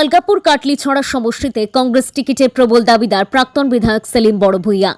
আলগাপুর কাটলিছড়া সমষ্টিতে কংগ্রেস টিকিটের প্রবল দাবিদার প্রাক্তন বিধায়ক সেলিম বড় বড়ভূইয়া।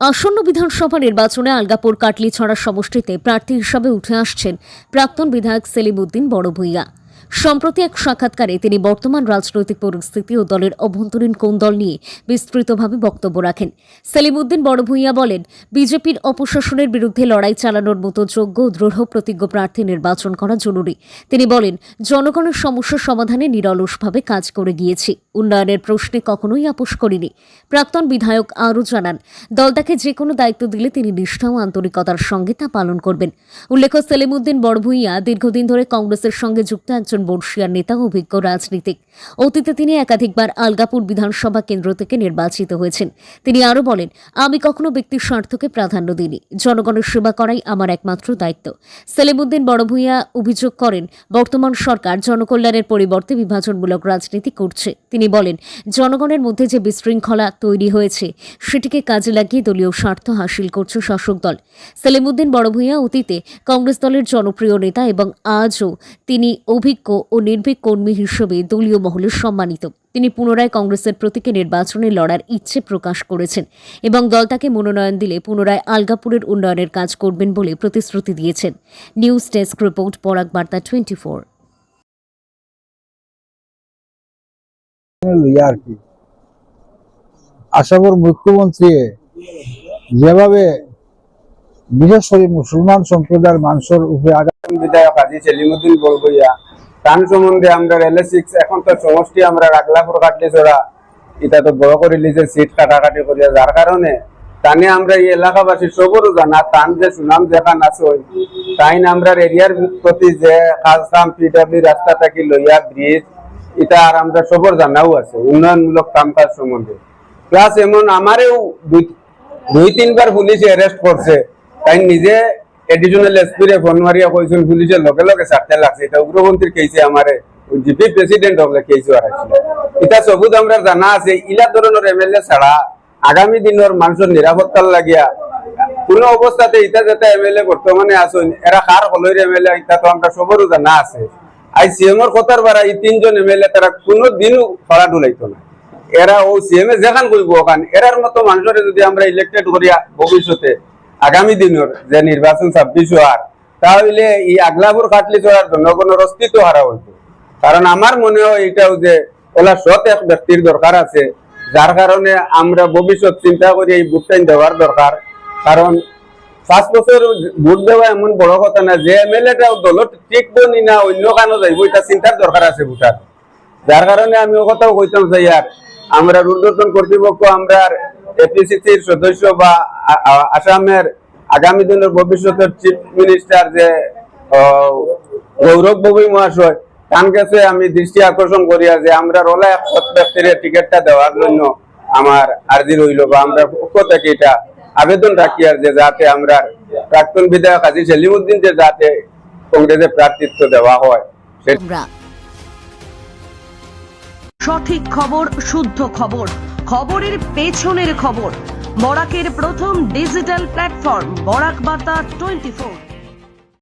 আসন্ন বিধানসভা নির্বাচনে আলগাপুর কাটলিছড়া সমষ্টিতে প্রার্থী হিসাবে উঠে আসছেন প্রাক্তন বিধায়ক সেলিম উদ্দিন বড় বড়ভূইয়া। সম্প্রতি এক সাক্ষাৎকারে তিনি বর্তমান রাজনৈতিক পরিস্থিতি ও দলের অভ্যন্তরীণ কোন্দল নিয়ে বিস্তৃতভাবে বক্তব্য রাখেন। সেলিমউদ্দিন বড়ভূইয়া বলেন, বিজেপির অপশাসনের বিরুদ্ধে লড়াই চালানোর মতো যোগ্য দৃঢ় প্রতিজ্ঞ প্রার্থী নির্বাচন করা জরুরি। তিনি বলেন, জনগণের সমস্যার সমাধানে নিরলসভাবে কাজ করে গিয়েছি। উন্নয়নের প্রশ্নে কখনোই আপোষ করিনি। প্রাক্তন বিধায়ক আরও জানান দল তাকে যে কোনো দায়িত্ব দিলে তিনি নিষ্ঠা ও আন্তরিকতার সঙ্গে তা পালন করবেন। উল্লেখ্য, সেলিমউদ্দিন বড়ভূইয়া দীর্ঘদিন ধরে কংগ্রেসের সঙ্গে যুক্ত একজন বর্ষিয়ার নেতা অভিজ্ঞ রাজনীতিক। অতীতে তিনি একাধিকবার আলগাপুর বিধানসভা কেন্দ্র থেকে নির্বাচিত হয়েছেন। তিনি আরও বলেন, আমি কখনো ব্যক্তির স্বার্থকে প্রাধান্য দিইনি। জনগণের সেবা করাই আমার একমাত্র দায়িত্ব। সেলিমউদ্দিন বড়ভূইয়া অভিযোগ করেন, বর্তমান সরকার জনকল্যাণের পরিবর্তে বিভাজনমূলক রাজনীতি করছে। তিনি বলেন, জনগণের মধ্যে যে বিশৃঙ্খলা তৈরি হয়েছে, সেটিকে কাজে লাগিয়ে দলীয় স্বার্থ হাসিল করছে শাসক দল। সেলিমউদ্দিন বড়ভূইয়া অতীতে কংগ্রেস দলের জনপ্রিয় নেতা এবং আজও তিনি অভিজ্ঞ ও নির্ভীক কর্মী হিসেবে দলীয় মহলে সম্মানিত। তিনি পুনরায় কংগ্রেসের প্রতীকে নির্বাচনে লড়ার ইচ্ছে প্রকাশ করেছেন এবং দল তাকে মনোনয়ন দিলে পুনরায় আলগাপুরের উন্নয়নের কাজ করবেন বলে প্রতিশ্রুতি দিয়েছেন। নিউজ ডেস্ক রিপোর্ট, পরাগ বার্তা টোয়েন্টি ফোর। আর মুখ্যমন্ত্রী যেভাবে বিশেষ করে মুসলমান সম্প্রদায়ের মানুষের উপরে আঘাত বিধায়ক আজি সেলিমুদ্দিন বড়বইয়া তান সম্বন্ধে আমরা সিক্স এখন তো সমষ্টি আমরা রাগলাপুর কাটলি চড়া এটা তো বড় করে লিছে সিট কাটাকাটি করিয়া, যার কারণে তানে আমরা এই এলাকাবাসী সবরও জানা, তান যে সুনাম যেখান আছে তাই আমরা এরিয়ার প্রতি যে কাজ কাম পিডব্লিউ রাস্তা থাকি লইয়া ব্রিজ এটা আর আমরা সবর জানাও আছে, উন্নয়নমূলক কাজ সম্বন্ধে। প্লাস এমন আমারেও দুই তিনবার পুলিশে অ্যারেস্ট করছে তাই নিজে এডিশনাল এসপি রে ফোন মারিয়া কইছেন, পুলিশের লগে লগে ছাড়তে লাগছে। এটা উগ্রপন্থীর কেসে আমারে জিপি প্রেসিডেন্ট হলে কেস হারাইছিল। এটা সবুজ আমরা জানা আছে, ইলা ধরনের এমএলএ ছাড়া আগামী দিনের মানুষের নিরাপত্তার লাগিয়া কোন অবস্থাতে ইটা যেটা এমএলএ বর্তমানে আসুন এরা কার হলইর এমএলএ ইটা তো আমরা সবরও জানা আছে। আই সিএম এর কথার বারা এই তিনজন এমএলএ তারা কোনো দিনও ফড়া ডুলাইতো না এরা ও সিএম এ যেখান করব ওখান এরার মতো মানুষের যদি আমরা ইলেক্টেড করিয়া ভবিষ্যতে আগামী দিনের যে নির্বাচন ছাব্বিশ হওয়ার, তাহলে এই আগলাপুর খাটলি চড়ার জনগণের অস্তিত্ব হারা হইতো। কারণ আমার মনে হয় এটাও যে ওলা সৎ এক ব্যক্তির দরকার আছে, যার কারণে আমরা ভবিষ্যৎ চিন্তা করি এই ভোটটাই দেওয়ার দরকার। কারণ পাঁচ বছর ভোট দেওয়া এমন বড় কথা না, যে এমএলএটাও দলত টিকবো নি না, অন্য কানো যাইব, এটা চিন্তার দরকার আছে ভোটার। যার কারণে আমি ও কথাও কইতাম যে ইয়ার, আমরা ঊর্ধ্বতন কর্তৃপক্ষ, আমরা এপিসিসির সদস্য বা আসামের আগামী দিনের ভবিষ্যতের চিফ মিনিস্টার যে গৌরব গগৈ মহাশয়, তার কাছে আমি দৃষ্টি আকর্ষণ করিয়া যে আমরা রোলা ব্যক্তির টিকিটটা দেওয়ার জন্য আমার আর্জি রইল বা আমরা পক্ষ থেকে এটা আবেদন রাখি আর যে যাতে আমরা প্রাক্তন বিধায়ক আজি সেলিমুদ্দিন যে যাতে কংগ্রেসে প্রার্থিত্ব দেওয়া হয় সঠিক খবর, শুদ্ধ খবর। খবরের পেছনের খবর। বরাকের প্রথম ডিজিটাল প্ল্যাটফর্ম বরাক বার্তা টোয়েন্টি ফোর